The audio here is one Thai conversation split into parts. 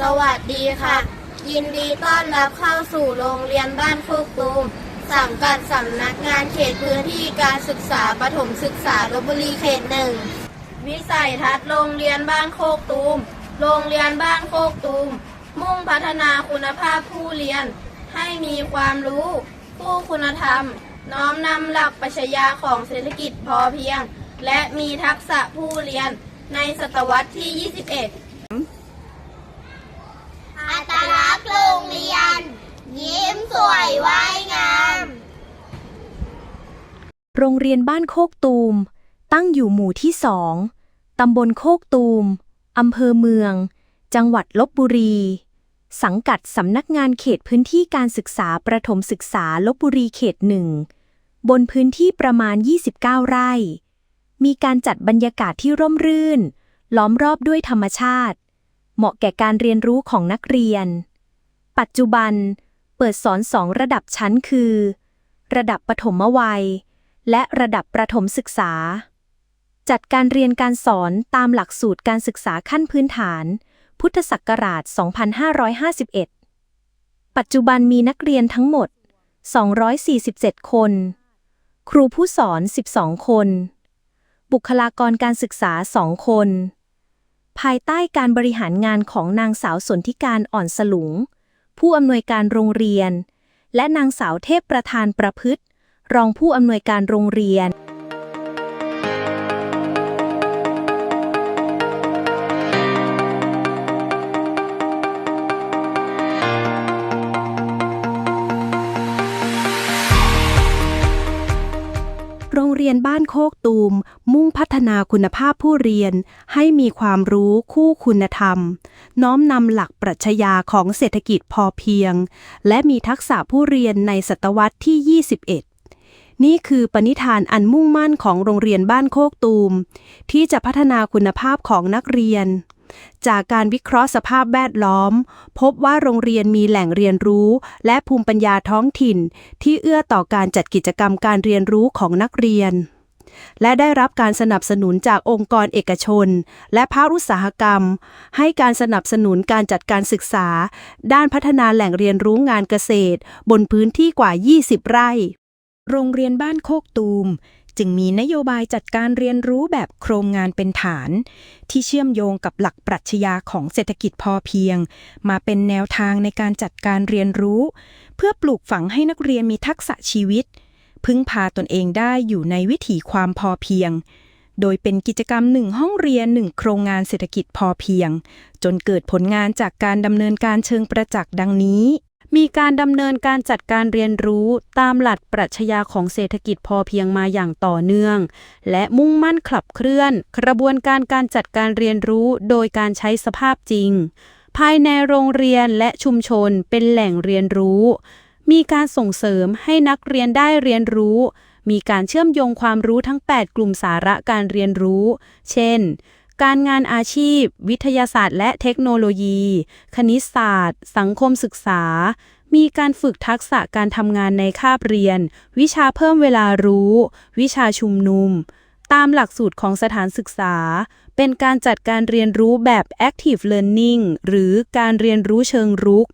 สวัสดีค่ะ ยินดีต้อนรับเข้าสู่โรงเรียนบ้านโคกตูมสังกัดสำนักงานเขตพื้นที่การศึกษาประถมศึกษาลบบุรีเขตหนึ่งวิสัยทัศน์โรงเรียนบ้านโคกตูม โรงเรียนบ้านโคกตูม มุ่งพัฒนาคุณภาพผู้เรียน ให้มีความรู้ ผู้คุณธรรม น้อมนำหลักปรัชญาของเศรษฐกิจพอเพียง และมีทักษะผู้เรียนในศตวรรษที่ 21 อัตลักษณ์ โรงเรียน ยิ้มสวยไว้งาม โรงเรียนบ้านโคกตูม ตั้งอยู่หมู่ที่สองตำบลโคกตูมอำเภอเมือง จังหวัดลบบุรี สังกัดสำนักงานเขตพื้นที่การศึกษาประถมศึกษาลบบุรีเขตหนึ่งบนพื้นที่ประมาณ 29 ไร่ มีการจัดบรรยากาศที่ร่มรื่น ล้อมรอบด้วยธรรมชาติ เหมาะแก่การเรียนรู้ของนักเรียน ปัจจุบัน เปิดสอนสองระดับชั้นคือ ระดับปฐมวัย และระดับประถมศึกษา จัดการเรียนการสอนตามหลักสูตรการศึกษาขั้นพื้นฐาน พุทธศักราช 2551 ปัจจุบันมีนักเรียนทั้งหมด 247 คน ครูผู้สอน 12 คน บุคลากรการศึกษา 2 คนภายใต้การบริหารงานของนางสาวสนธิการอ่อนสลุง ผู้อำนวยการโรงเรียน และนางสาวเทพประธานประพฤติ รองผู้อำนวยการโรงเรียน ยนบ้านโคกตูม มุ่งพัฒนาคุณภาพผู้เรียน ให้มีความรู้คู่คุณธรรม น้อมนำหลักปรัชญาของเศรษฐกิจพอเพียง และมีทักษะผู้เรียนในศตวรรษที่ 21 นี่คือปณิธานอันมุ่งมั่นของโรงเรียนบ้านโคกตูม ที่จะพัฒนาคุณภาพของนักเรียน จากการวิเคราะห์สภาพแวดล้อม พบว่าโรงเรียนมีแหล่งเรียนรู้ และภูมิปัญญาท้องถิ่น ที่เอื้อต่อการจัดกิจกรรมการเรียนรู้ของนักเรียน และได้รับการสนับสนุนจากองค์กรเอกชน และภาคอุตสาหกรรม ให้การสนับสนุนการจัดการศึกษา ด้านพัฒนาแหล่งเรียนรู้งานเกษตร บนพื้นที่กว่า 20 ไร่ โรงเรียนบ้านโคกตูม จึงมีนโยบายจัดการเรียนรู้แบบโครงงานเป็นฐาน ที่เชื่อมโยงกับหลักปรัชญาของเศรษฐกิจพอเพียง มาเป็นแนวทางในการจัดการเรียนรู้ เพื่อปลูกฝังให้นักเรียนมีทักษะชีวิต พึ่งพาตนเองได้อยู่ในวิถีความพอเพียง โดยเป็นกิจกรรมหนึ่งห้องเรียนหนึ่งโครงงานเศรษฐกิจพอเพียง จนเกิดผลงานจากการดำเนินการเชิงประจักษ์ดังนี้ มีการดำเนินการจัดการเรียนรู้ตามหลักปรัชญาของเศรษฐกิจพอเพียงมาอย่างต่อเนื่อง และมุ่งมั่นขับเคลื่อน กระบวนการการจัดการเรียนรู้โดยการใช้สภาพจริง ภายในโรงเรียนและชุมชนเป็นแหล่งเรียนรู้ มีการส่งเสริมให้นักเรียนได้เรียนรู้ มีการเชื่อมโยงความรู้ทั้ง 8 กลุ่มสาระการเรียนรู้ เช่น การงานอาชีพ วิทยาศาสตร์ และเทคโนโลยี คณิตศาสตร์ สังคมศึกษา มีการฝึกทักษะการทำงานในคาบเรียน วิชาเพิ่มเวลารู้ วิชาชุมนุม ตามหลักสูตรของสถานศึกษา เป็นการจัดการเรียนรู้แบบ active learning หรือการเรียนรู้เชิงรุก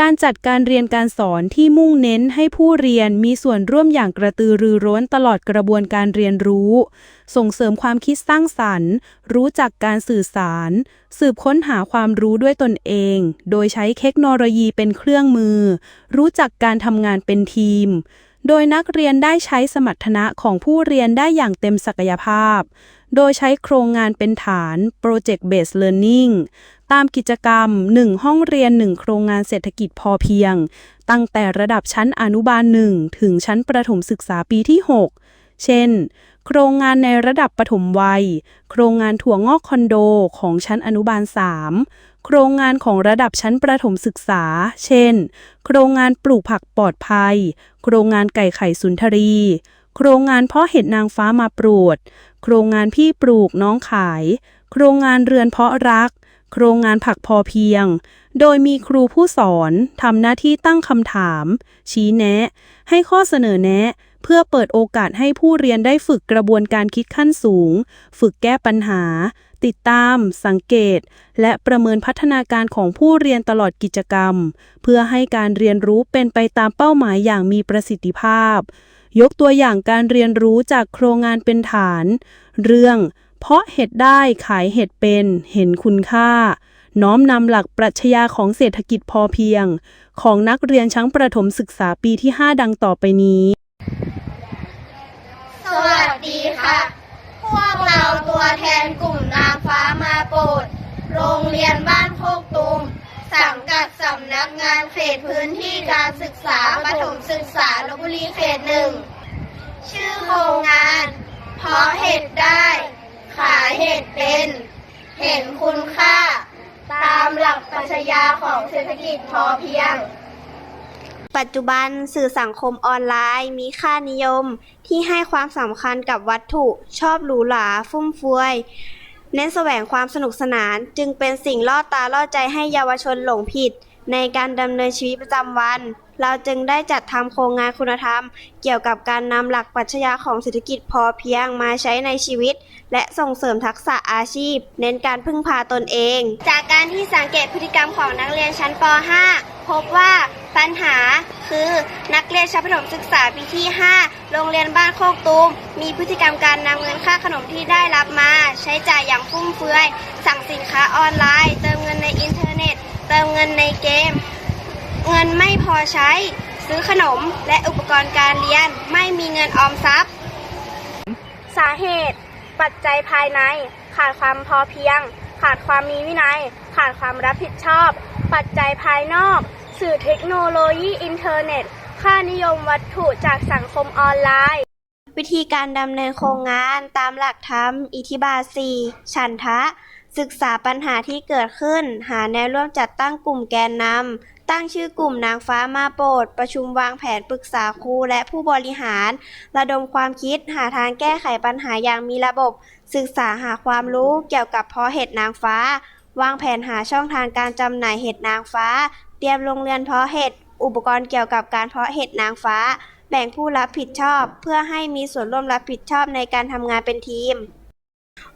การจัดการเรียนการสอนที่มุ่งเน้นให้ผู้เรียนมีส่วนร่วมอย่างกระตือรือร้นตลอดกระบวนการเรียนรู้ ส่งเสริมความคิดสร้างสรรค์ รู้จักการสื่อสาร สืบค้นหาความรู้ด้วยตนเอง โดยใช้เทคโนโลยีเป็นเครื่องมือ รู้จักการทำงานเป็นทีม โดยนักเรียนได้ใช้สมรรถนะของผู้เรียนได้อย่างเต็มศักยภาพ โดยใช้โครงงานเป็นฐาน Project Based Learning ตามกิจกรรม 1 ห้องเรียน 1 โครงงานเศรษฐกิจพอเพียง ตั้งแต่ระดับชั้นอนุบาล 1 ถึงชั้นประถมศึกษาปีที่ 6 เช่น โครงงานในระดับปฐมวัย โครงงานถั่วงอกคอนโดของชั้นอนุบาล 3 โครงงานของระดับชั้นประถมศึกษา เช่น โครงงานปลูกผักปลอดภัย โครงงานไก่ไข่สุนทรี โครงงานเพาะเห็ดนางฟ้ามาปรวดโครงงานพี่ปลูกน้องขาย โครงงานเรือนเพาะรัก โครงงานผักพอเพียง โดยมีครูผู้สอนทำหน้าที่ตั้งคำถาม ชี้แนะ ให้ข้อเสนอแนะ เพื่อเปิดโอกาสให้ผู้เรียนได้ฝึกกระบวนการคิดขั้นสูง ฝึกแก้ปัญหา ติดตาม สังเกต และประเมินพัฒนาการของผู้เรียนตลอดกิจกรรม เพื่อให้การเรียนรู้เป็นไปตามเป้าหมายอย่างมีประสิทธิภาพ ยกตัวอย่างการเรียนรู้จากโครงงานเป็นฐาน เรื่อง เพาะเห็ดได้ขายเห็ดเป็น เห็นคุณค่า น้อมนำหลักปรัชญาของเศรษฐกิจพอเพียง ของนักเรียนชั้นประถมศึกษาปีที่ 5 ดังต่อไปนี้ สวัสดีค่ะ พวกเราตัวแทนกลุ่มนางฟ้ามาโปรด โรงเรียนบ้านโคกตูมสังกัดำนักงานเขตพื้นที่การศึกษาประถมศึกษาลบบุรีเขตหนึ่ง ชื่อโครงงาน เพาะเห็ดได้ ขายเห็ดเป็น เห็นคุณค่า ตามหลักปรัชญาของเศรษฐกิจพอเพียง ปัจจุบันสื่อสังคมออนไลน์มีค่านิยมที่ให้ความสำคัญกับวัตถุชอบหรูหราฟุ่มเฟือยเน้นแสวงความสนุกสนานจึงเป็นสิ่งล่อตาล่อใจให้เยาวชนหลงผิด ในการดำเนินชีวิตประจำวัน เราจึงได้จัดทำโครงงานคุณธรรม เกี่ยวกับการนำหลักปรัชญาของเศรษฐกิจพอเพียงมาใช้ในชีวิต และส่งเสริมทักษะอาชีพ เน้นการพึ่งพาตนเอง จากการที่สังเกตพฤติกรรมของนักเรียนชั้นป .5 พบว่าปัญหาคือนักเรียนชั้นประถมศึกษาปีที่ 5 โรงเรียนบ้านโคกตูม มีพฤติกรรมการนำเงินค่าขนมที่ได้รับมา ใช้จ่ายอย่างฟุ่มเฟือย สั่งสินค้าออนไลน์ เติมเงินในอินเทอร์เน็ต เติมเงินในเกม เงินไม่พอใช้ ซื้อขนมและอุปกรณ์การเรียนไม่มีเงินออมทรัพย์ สาเหตุ ปัจจัยภายใน ขาดความพอเพียง ขาดความมีวินัย ขาดความรับผิดชอบ ปัจจัยภายนอก สื่อเทคโนโลยีอินเทอร์เน็ต ค่านิยมวัตถุจากสังคมออนไลน์วิธีการดำเนินโครงงานตามหลักธรรม อิทิบาสีฉันทะ ศึกษาปัญหาที่เกิดขึ้น หาแนวร่วมจัดตั้งกลุ่มแกนนำ ตั้งชื่อกลุ่มนางฟ้ามาโปรด ประชุมวางแผนปรึกษาครูและผู้บริหาร ระดมความคิด หาทางแก้ไขปัญหาอย่างมีระบบ ศึกษาหาความรู้เกี่ยวกับเพาะเห็ดนางฟ้า วางแผนหาช่องทางการจำหน่ายเห็ดนางฟ้า เตรียมโรงเรียนเพาะเห็ด อุปกรณ์เกี่ยวกับการเพาะเห็ดนางฟ้า แบ่งผู้รับผิดชอบ เพื่อให้มีส่วนร่วมรับผิดชอบในการทำงานเป็นทีม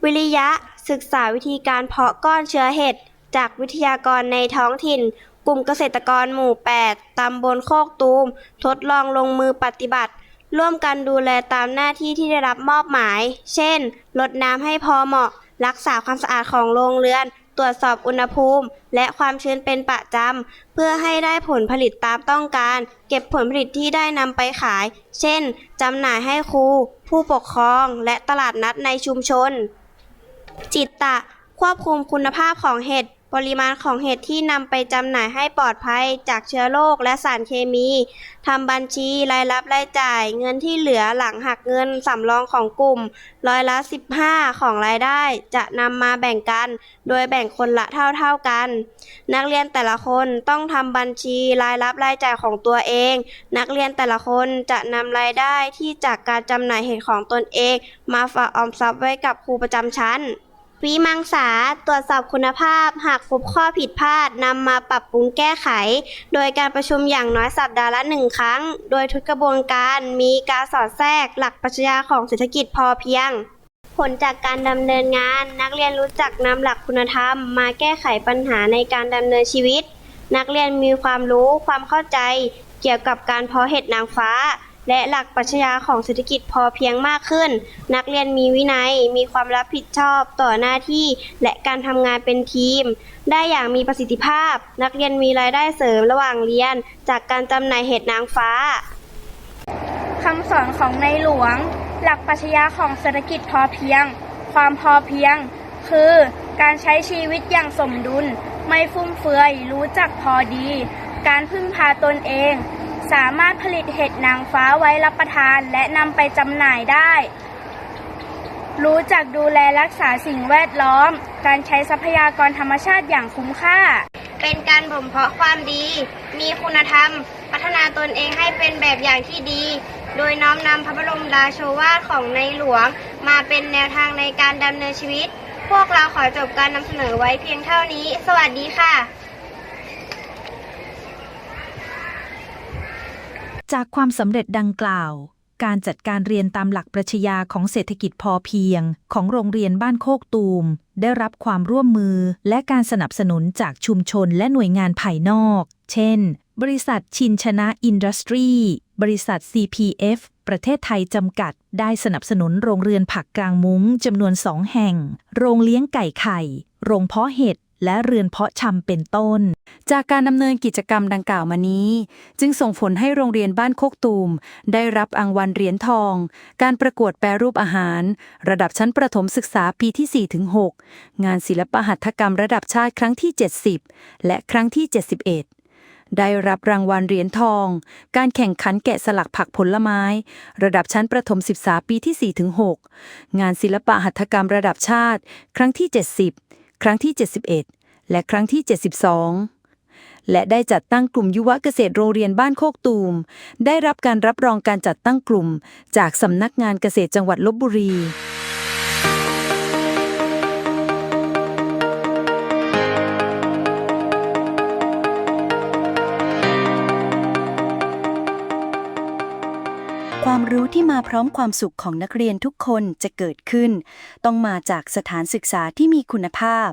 วิริยะศึกษาวิธีการเพาะก้อนเชื้อเห็ด จากวิทยากรในท้องถิ่น กลุ่มเกษตรกรหมู่ 8 ตำบลโคกตูม ทดลองลงมือปฏิบัติ ร่วมกันดูแลตามหน้าที่ที่ได้รับมอบหมาย เช่น ลดน้ำให้พอเหมาะ รักษาความสะอาดของโรงเรือน ตรวจสอบอุณหภูมิ และความชื้นเป็นประจำ เพื่อให้ได้ผลผลิตตามต้องการ เก็บผลผลิตที่ได้นำไปขาย เช่นจำหน่ายให้ครู ผู้ปกครอง และตลาดนัดในชุมชน จิตตะ ควบคุมคุณภาพของเห็ด ปริมาณของเห็ดที่นำไปจำหน่ายให้ปลอดภัยจากเชื้อโรคและสารเคมีทำบัญชีรายรับรายจ่าย เงินที่เหลือหลังหักเงินสำรองของกลุ่มร้อยละ 15 ของรายได้ จะนำมาแบ่งกัน โดยแบ่งคนละเท่าๆกัน นักเรียนแต่ละคนต้องทำบัญชีรายรับรายจ่ายของตัวเอง นักเรียนแต่ละคนจะนำรายได้ที่จากการจำหน่ายเห็ดของตนเอง มาฝากออมทรัพย์ไว้กับครูประจำชั้น วิมังสาตรวจสอบคุณภาพ หากพบข้อผิดพลาดนำมาปรับปรุงแก้ไข โดยการประชุมอย่างน้อยสัปดาห์ละหนึ่งครั้ง โดยทุกกระบวนการมีการสอดแทรกหลักปรัชญาของเศรษฐกิจพอเพียง ผลจากการดำเนินงานนักเรียนรู้จักนำหลักคุณธรรม มาแก้ไขปัญหาในการดำเนินชีวิต นักเรียนมีความรู้ความเข้าใจ เกี่ยวกับการเพาะเห็ดนางฟ้า และหลักปรัชญาของเศรษฐกิจพอเพียงมากขึ้น นักเรียนมีวินัย มีความรับผิดชอบต่อหน้าที่ และการทำงานเป็นทีม ได้อย่างมีประสิทธิภาพ นักเรียนมีรายได้เสริมระหว่างเรียน จากการจำหน่ายเห็ดนางฟ้าคำสอนของในหลวง หลักปรัชญาของเศรษฐกิจพอเพียง ความพอเพียง คือการใช้ชีวิตอย่างสมดุล ไม่ฟุ่มเฟือย รู้จักพอดี การพึ่งพาตนเอง สามารถผลิตเห็ดนางฟ้าไว้รับประทานและนำไปจำหน่ายได้ รู้จักดูแลรักษาสิ่งแวดล้อม การใช้ทรัพยากรธรรมชาติอย่างคุ้มค่า เป็นการบ่มเพาะความดี มีคุณธรรม พัฒนาตนเองให้เป็นแบบอย่างที่ดี โดยน้อมนำพระบรมราโชวาทของในหลวง มาเป็นแนวทางในการดำเนินชีวิต พวกเราขอจบการนำเสนอไว้เพียงเท่านี้ สวัสดีค่ะ จากความสำเร็จดังกล่าว การจัดการเรียนตามหลักปรัชญาของเศรษฐกิจพอเพียง ของโรงเรียนบ้านโคกตูม ได้รับความร่วมมือและการสนับสนุนจากชุมชนและหน่วยงานภายนอก เช่น บริษัทชินชนะอินดัสทรี บริษัท CPF ประเทศไทยจำกัด ได้สนับสนุนโรงเรือนผักกลางมุ้งจำนวนสองแห่ง โรงเลี้ยงไก่ไข่ โรงเพาะเห็ด และเรือนเพาะชำเป็นต้น จากการดำเนินกิจกรรมดังกล่าวมานี้ จึงส่งผลให้โรงเรียนบ้านโคกตูม ได้รับรางวัลเหรียญทอง การประกวดแปรรูปอาหาร ระดับชั้นประถมศึกษาปีที่ 4-6 งานศิลปหัตถกรรมระดับชาติครั้งที่ 70 และครั้งที่ 71ได้รับรางวัลเหรียญทอง การแข่งขันแกะสลักผักผลไม้ ระดับชั้นประถมศึกษาปีที่ 4-6 งานศิลปหัตถกรรมระดับชาติ ครั้งที่ 70 ครั้งที่ 71 และครั้งที่ 72 และได้จัดตั้งกลุ่มยุวเกษตรโรงเรียนบ้านโคกตูม ได้รับการรับรองการจัดตั้งกลุ่ม จากสำนักงานเกษตรจังหวัดลบบุรี รู้ที่มาพร้อมความสุขของนักเรียนทุกคนจะเกิดขึ้น ต้องมาจากสถานศึกษาที่มีคุณภาพ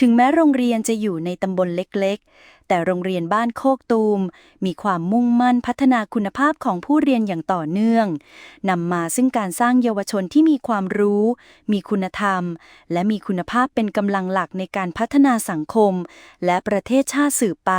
ถึงแม้โรงเรียนจะอยู่ในตำบลเล็กๆ แต่โรงเรียนบ้านโคกตูม มีความมุ่งมั่นพัฒนาคุณภาพของผู้เรียนอย่างต่อเนื่องนำมาซึ่งการสร้างเยาวชนที่มีความรู้ มีคุณธรรม และมีคุณภาพเป็นกำลังหลักในการพัฒนาสังคม และประเทศชาติสืบไป